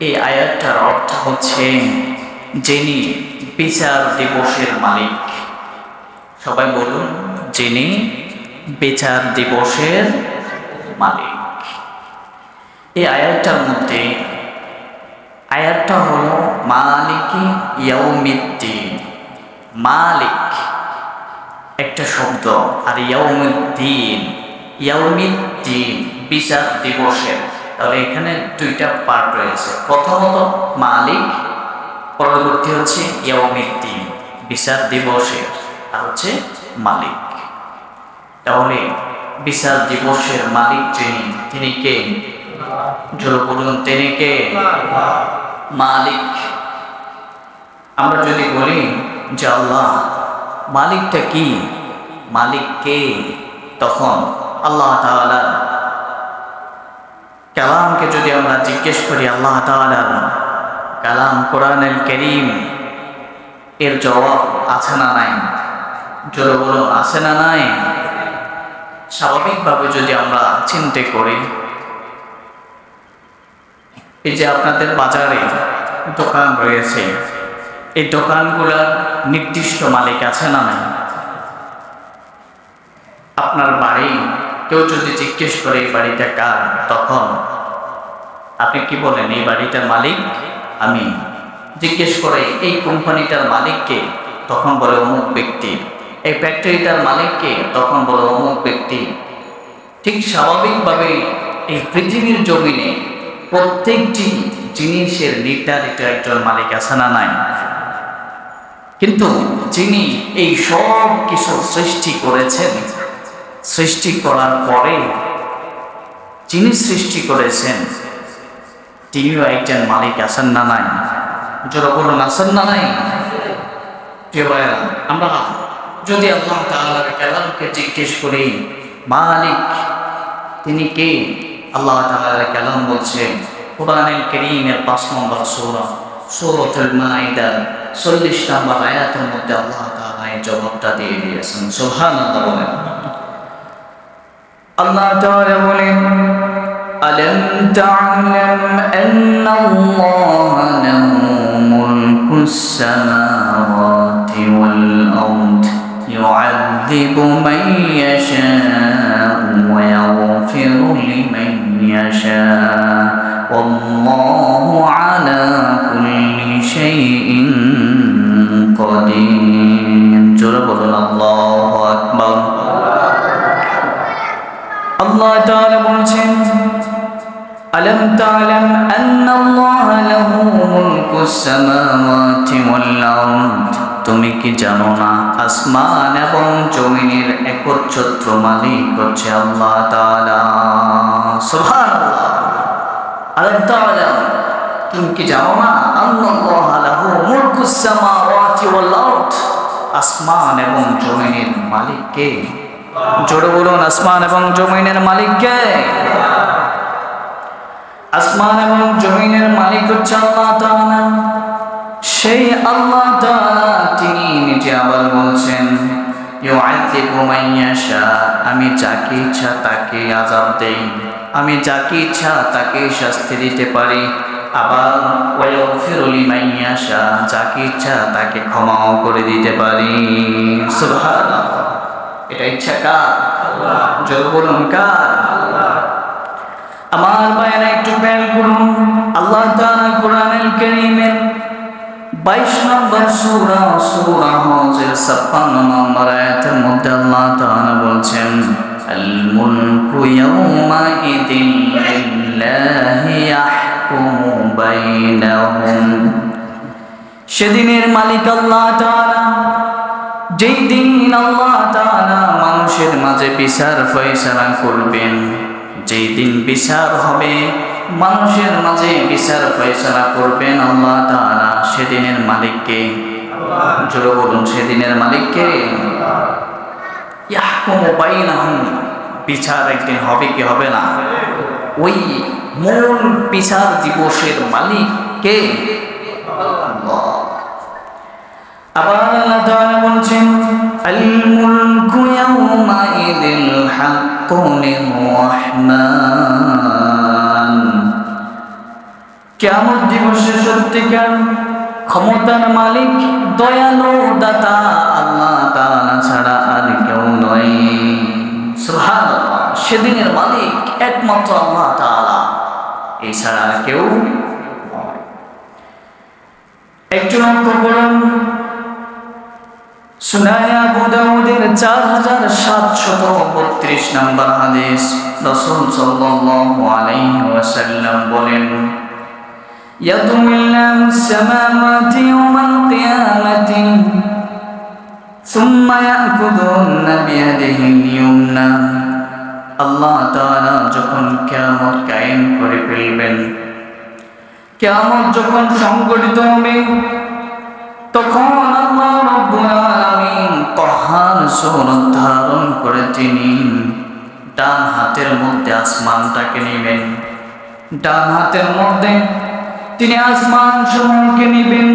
এই আয়াতটার অর্থ হচ্ছে যিনি বিচার দিবসের মালিক। সবাই বলুন, যিনি বিচার দিবসের মালিক। এই আয়াতটার মধ্যে আয়াতটা হলো মালিকি ইয়াউমিদ্দিন। মালিক একটা শব্দ, আর ইয়াউমুদ্দিন ইয়াউমিদ্দিন বিচার দিবসের তাহলে এখানে দুইটা পার্ট রয়েছে। প্রথমত মালিক, পরবর্তী হচ্ছে ইয়াউমিদ্দিন বিচার দিবসের আর হচ্ছে মালিক। তাহলে বিচার দিবসের মালিক যিনি, তিনি কে? জোর বলুন, তিনি কে? মালিক। আমরা যদি বলি যে আল্লাহ, মালিকটা কি? মালিক কে? তখন আল্লাহ কালামকে যদি আমরা জিজ্ঞেস করি, আল্লাহ কালাম কোরআনুল করিম, এর জবাব আছে না নাই? জোরে বলুন, আছে না নাই? স্বাভাবিকভাবে যদি আমরা চিন্তা করি, এই যে আপনাদের বাজারে দোকান রয়েছে, এই দোকানগুলোর নির্দিষ্ট মালিক আছে না নাই? আপনার বাড়ি কেউ যদি জিজ্ঞেস করে এই বাড়িটা কার, তখন আপনি কি বলেন, এই বাড়িটার মালিক আমি? জিজ্ঞেস করে, এই কোম্পানিটার মালিককে তখন বলে, অমুক ব্যক্তি। এই ফ্যাক্টরিটার মালিককে তখন বলে, অমুক ব্যক্তি। ঠিক স্বাভাবিকভাবে এই পৃথিবীর জমিনে প্রত্যেকটি জিনিসের নির্ধারিত একজন মালিক আছে না নাই? কিন্তু যিনি এই সব কিছু সৃষ্টি করেছেন সৃষ্টি করার পরে যিনি সৃষ্টি করেছেন, তিনিও একজন মালিক, আছেন না নাই? যারা বলুন, আছেন না নাই? আমরা যদি আল্লাহ তাআলার কালামকে জিজ্ঞেস করি, মালিক, তিনি কে? আল্লাহ তাআলার কালাম বলছে, কোরআনুল কারীমের পাঁচ নম্বর সূরা, সূরাতুল মাইদা চল্লিশ নম্বর আয়াতের মধ্যে আল্লাহ তাআলা জবাবটা দিয়ে দিয়েছেন। সুবহানাল্লাহ বলেন। আল্লাহ তাআলা বলেন ألم تعلم أن الله له ملك السماوات والأرض يعذب من يشاء ويغفر لمن يشاء والله على كل شيء কি জানো না? আসমান এবং জমিনের একচ্ছত্র মালিক হচ্ছে আল্লাহ কি আসমান এবং জমিনের মালিক কে? আসমান এবং জমিনের মালিককে আসমান এবং জমিনের মালিক হচ্ছে আল্লাহ সেই আল্লাহ তিনি নিজে আবার বলছেন আমি যাকে ইচ্ছা তাকে আযাব দেই। আমি যাকে ইচ্ছা তাকে শাস্তি দিতে পারি। আবার যাকে ইচ্ছা তাকে ক্ষমাও করে দিতে পারি। এটা ইচ্ছা কার? কার? আমার বায়না একটু খেয়াল করুন, আল্লাহ তাআলা কোরআনুল 22 নম্বর সূরা সূরা হজের 56 নম্বর আয়াতের মধ্যে আল্লাহ তাআলা বলছেন আল মুলকু ইয়াউমা ইদিন লিল্লাহি সেদিনের মালিক আল্লাহ তাআলা, যেই দিন আল্লাহ তাআলা মানুষের মাঝে বিচার ফয়সালা করবেন, যেই দিন বিচার হবে মানুষের মাঝে বিচার, ফয়সলা করবেন আল্লাহ তারা সেদিনের মালিককে। জোরে বলুন, সেদিনের মালিককে। বিচার একদিন হবে কি হবে না? ওই মূল বিচার দিবসের মালিক কে আবার আল্লাহ তাআলা বলছেন আল মুলকু ইয়াউমা ইদিল কেমন দিবসে সত্যিকার ক্ষমতার মালিক, দয়ালু দাতা, আল্লাহ ছাড়া আর কেউ নয় সুবহানাল্লাহ, সেদিনের মালিক একমাত্র আল্লাহ তাআলা, এছাড়া কেউ। একজন অঙ্ক পড়ুন, সুনায় আবু চার হাজার সাতশত বত্রিশ নম্বর হাদিস, রসুল সাল্লাল্লাহু আলাইহি ওয়াসাল্লাম বলেন يطوي الله السماوات يوم القيامة ثم يأخذهن بيده اليمنى আল্লাহ তাআলা যখন কিয়ামত কায়েম করে ফেলবেন কিয়ামত যখন সংগঠিত হবে তখন আল্লাহ রব্বুল আলামিন কহার সূরত ধারণ করে তিনি ডান হাতের মধ্যে আসমানটাকে নেবেন ডান হাতের মধ্যে তিনি আসমান সমূহকে নেবেন।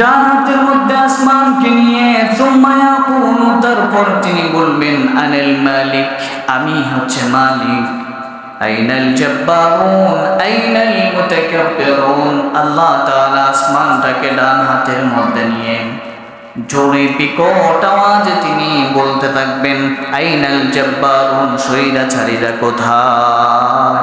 ডান হাতের মধ্যে আসমানকে নিয়ে সুম্মায়া কুনু তারপর তিনি বলবেন, আনিল মালিক, আমি হচ্ছে মালিক। আইনাল জব্বারুন, আইনাল মুতাকাব্বিরুন। আল্লাহ তাআলা আসমানটাকে ডান হাতের মধ্যে নিয়ে জোরে বিকট আওয়াজে তিনি বলতে থাকবেন, আইনাল জব্বারুন সৈরাচারীরা কোথায়?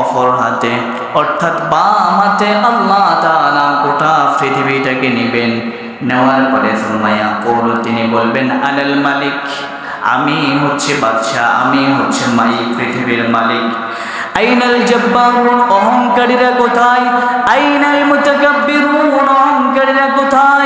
অপর হাতে। অর্থাৎ বাম হাতে আল্লাহ তাআলা গোটা পৃথিবীটাকে নেবেন। নেওয়ার পরে সুমাইয়া কৌল, তিনি বলবেন, আলাল মালিক, আমি হচ্ছে বাদশাহ, আমি হচ্ছে মাই পৃথিবীর মালিক। আইনাল জব্বারুন, অহংকারীরা কোথায়? আইনাল মুতাকাব্বিরুন, অহংকারীরা কোথায়?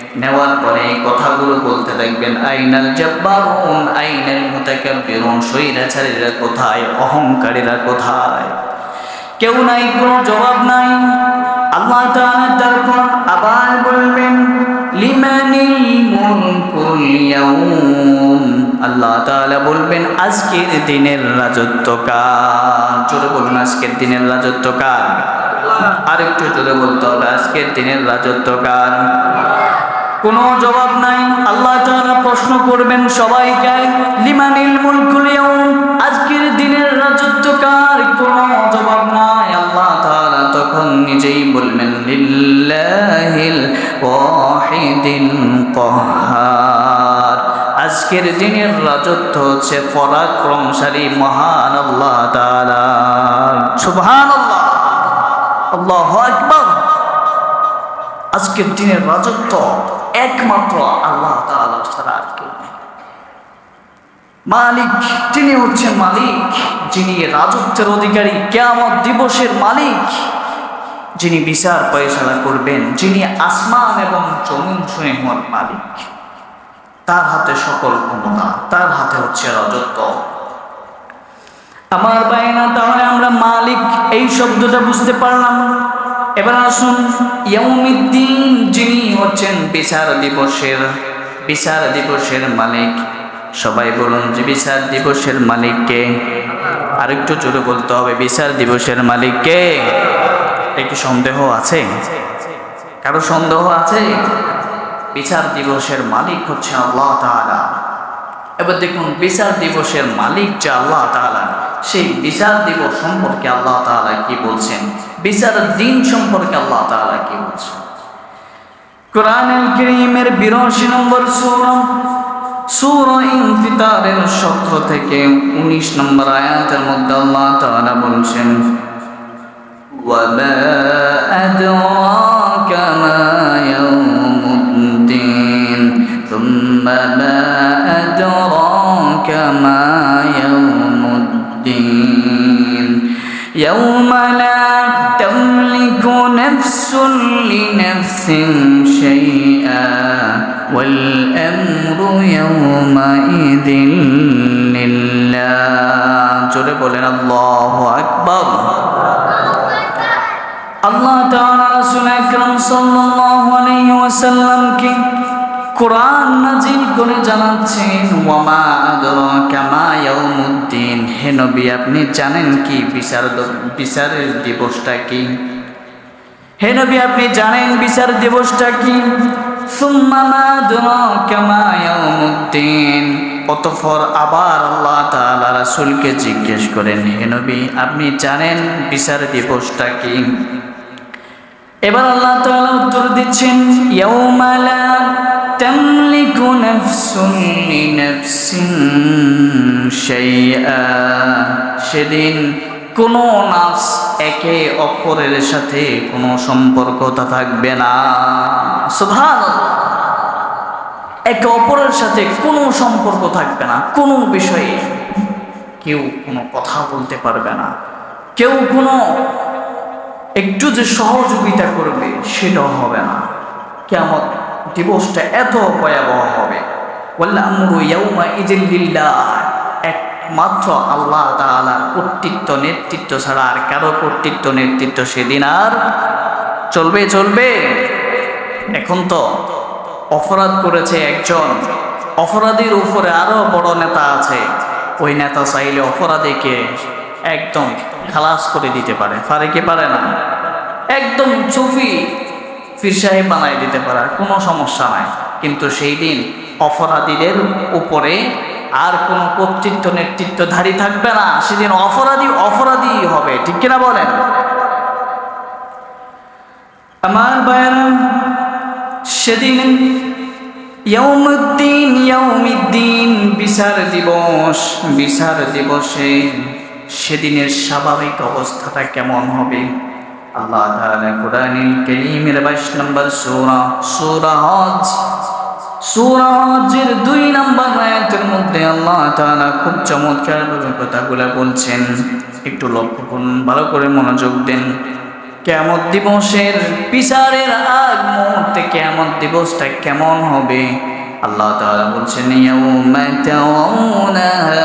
নেওয়ার পরে কথাগুলো বলতে থাকবেন আইনাল জব্বারুন, আইনাল মুতাকাব্বিরুন সৈরাচারীরা কোথায়, অহংকারীরা কোথায়? কেউ নাই, কোনো জবাব নাই। আল্লাহ তাআলা তারপর আবার বলবেন, লিমানিল মুলকুল ইয়াউম? আল্লাহ তাআলা বলবেন, আজকের দিনের রাজত্ব কার? জোরে বলুন, আজকের দিনের রাজত্ব কার? আরেকটু জোরে বলতে হবে, আজকের দিনের রাজত্ব কার? কোনো জবাব নাই। আল্লাহ তাআলা প্রশ্ন করবেন সবাইকে, লিমানিল মুলকুল আজকের দিনের রাজত্ব কার? কোনো জবাব নাই। আল্লাহ তাআলা তখন নিজেই বলবেন, লিল্লাহিল ওয়াহিদিল কহার আজকের দিনের রাজত্ব হচ্ছে পরাক্রমশালী মহান আল্লাহ তাআলা। সুবহানাল্লাহ। আল্লাহু আকবার। আজকের দিনের রাজত্ব একমাত্র আল্লাহ তাআলা ছাড়া আর কেউ নেই। মালিক, তিনি হচ্ছেন মালিক, যিনি রাজত্বের অধিকারী, কেয়ামত দিবসের মালিক, যিনি বিচার পয়সালা করবেন, যিনি আসমান এবং জমিন সমূহের মালিক। তার হাতে সকল ক্ষমতা, তার হাতে হচ্ছে রাজত্ব। আমার বাইনা তাহলে আমরা মালিক এই শব্দটা বুঝতে পারলাম। এবার আসুন ইয়াউমিদ্দিন যিনি হচ্ছেন বিচার দিবসের বিচার দিবসের মালিক। সবাই বলুন যে বিচার দিবসের মালিককে আরেকটু জোরে বলতে হবে, বিচার দিবসের মালিককে একটু সন্দেহ আছে? কারও সন্দেহ আছে? বিচার দিবসের মালিক হচ্ছে আল্লাহ তাআলা। এবার দেখুন, বিচার দিবসের মালিক যে আল্লাহ তাআলা, সেই বিচার দিবস সম্পর্কে আল্লাহ তাআলা কি বলছেন? বিচার দিন সম্পর্কে আল্লাহ তাআলা কি বলছেন? কোরআনুল কারীমের 82 নম্বর সূরা সূরা ইনফিতারের 17 থেকে 19 নম্বর আয়াতের মধ্যে আল্লাহ তাআলা বলছেন وما أدراك ما يوم الدين ثم ما أدراك ما يوم الدين يوم لا تملك نفس لنفس شيئا والأمر يومئذ لله جرب لنا الله أكبر আল্লাহ তাআলা রাসূল আকরাম সাল্লাল্লাহু আলাইহি ওয়াসাল্লামকে কোরআন নাজিল করে জানাচ্ছেন ওয়ামা আদরাকা মা ইয়াউমুদ্দিন হে নবী আপনি জানেন কি বিচার বিচারের দিবসটা কি হে নবী, আপনি জানেন বিচার দিবসটা কি? অতঃপর আবার আল্লাহ রাসূলকে জিজ্ঞেস করেন, হে নবী, আপনি জানেন বিচার দিবসটা কি? এবার আল্লাহ তাআলা উত্তর দিচ্ছেন, ইয়াউমা লা তামলিকু নাফসুন লিনাফসিন শাইআ। সেদিন কোনো নাফস একে অপরের সাথে কোনো সম্পর্কতা থাকবে না। সুবহানাল্লাহ। একে অপরের সাথে কোনো সম্পর্ক থাকবে না, কোনো বিষয়ে কেউ কোনো কথা বলতে পারবে না। কেউ কোনো একটু যে সহযোগিতা করবে সেটাও হবে না। কেমন দিবসটা এত ভয়াবহ হবে। একমাত্র আল্লাহ তাআলার কর্তৃত্ব, নেতৃত্ব ছাড়া আর কারও কর্তৃত্ব, নেতৃত্ব সেদিন আর চলবে চলবে। এখন তো অপরাধ করেছে একজন। অপরাধীর উপরে আরও বড় নেতা আছে। ওই নেতা চাইলে অপরাধীকে একদম খালাস করে দিতে পারে। পারে কি পারে না? একদম চুপি ফির সাহেব বানাই দিতে পারে, কোনো সমস্যা নাই। কিন্তু সেই দিন অপরাধীদের উপরে আর কোনো কর্তৃত্ব নেতৃত্বধারী থাকবে না। সেদিন অপরাধী অপরাধী হবে, ঠিক কিনা বলেন? আমার বায়না সেদিন ইয়ৌমুদ্দিন ইয়ৌমিদ্দিন বিচার দিবস, বিচার দিবসে সেদিনের স্বাভাবিক অবস্থাটা কেমন হবে? আল্লাহ তাআলা কোরআনুল কারীমের 22 নম্বর সূরা সূরা সুরাজের দুই নাম্বার আয়াতের মধ্যে আল্লাহ তাআলা খুব চমৎকার কথাগুলো বলছেন। একটু লক্ষ্য করুন, ভালো করে মনোযোগ দেন। কেমন দিবসের বিচারের আগ মুহূর্তে কেমন দিবসটা কেমন হবে? আল্লাহ তাআলা বলছেন, ইয়াউমা তাউনাহা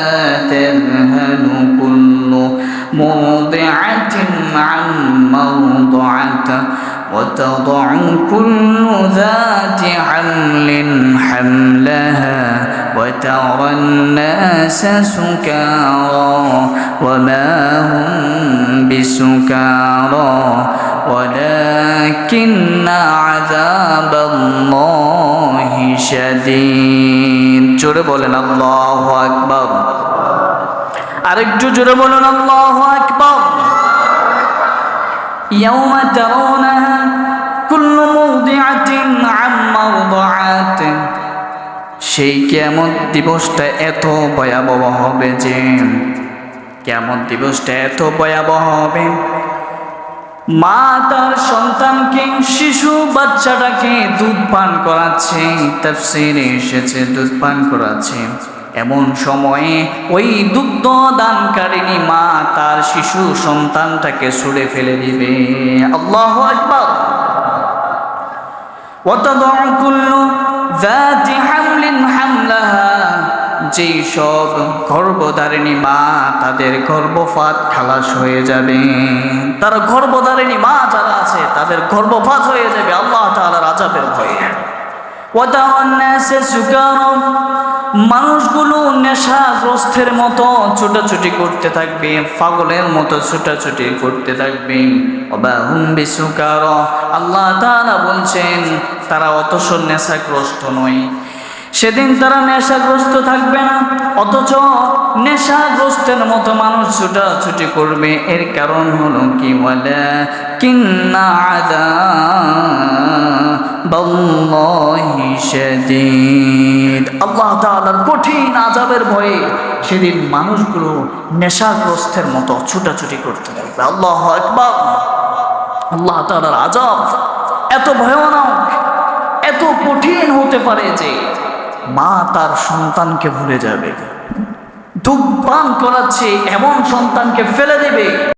তাযহানু কুল্লু মুদিআতিন আম্মা মুদিআতা وتضع كل ذات حمل حملها وترى الناس سكارى وما هم بسكارى ولكن عذاب الله شديد জোরে বলেন আল্লাহ আকবর আরেকটু জোরে বলুন আল্লাহ আকবর يوم ترونها كل موضعة عما وضعت সেই কেমন দিবসটা এত ভয়াবহ হবে যে কেমন দিবসটা এত ভয়াবহ হবে মা তার সন্তানকে শিশু বাচ্চাটাকে দুধ পান করাচ্ছে তাফসীরে এসেছে দুধ পান করাচ্ছে এমন সময়ে ওই দুগ্ধ দানকারিনী মা তার শিশু সন্তানটাকে ছুড়ে ফেলে দিবে আল্লাহ আকবার وتضع كل ذات حمل حملها যেই সব গর্ভধারিণী মা তাদের গর্ভপাত খালাস হয়ে যাবে তারা গর্ভধারিণী মা যারা আছে তাদের গর্ভপাত হয়ে যাবে আল্লাহ তাআলার আযাবের ভয়ে وترى الناس سكارى মানুষগুলো নেশাগ্রস্তের মতো ছোটাছুটি করতে থাকবে, পাগলের মতো ছোটাছুটি করতে থাকবে। আল্লাহ তারা বলছেন, তারা অতস নেশাগ্রস্ত নয়। সেদিন তারা নেশাগ্রস্ত থাকবে না, অথচ নেশাগ্রস্তের মতো মানুষ ছুটাছুটি করবে। এর কারণ হলো কি? বলে আল্লাহ কঠিন আজাবের ভয়ে সেদিন মানুষগুলো নেশাগ্রস্তের মতো ছুটাছুটি করতে থাকবে। আল্লাহ একবার আল্লাহ তাআলার আজাব এত ভয়ানক, এত কঠিন হতে পারে যে মা তার সন্তানকে ভুলে যাবে। ধূমপান করাচ্ছে এমন সন্তানকে ফেলে দেবে।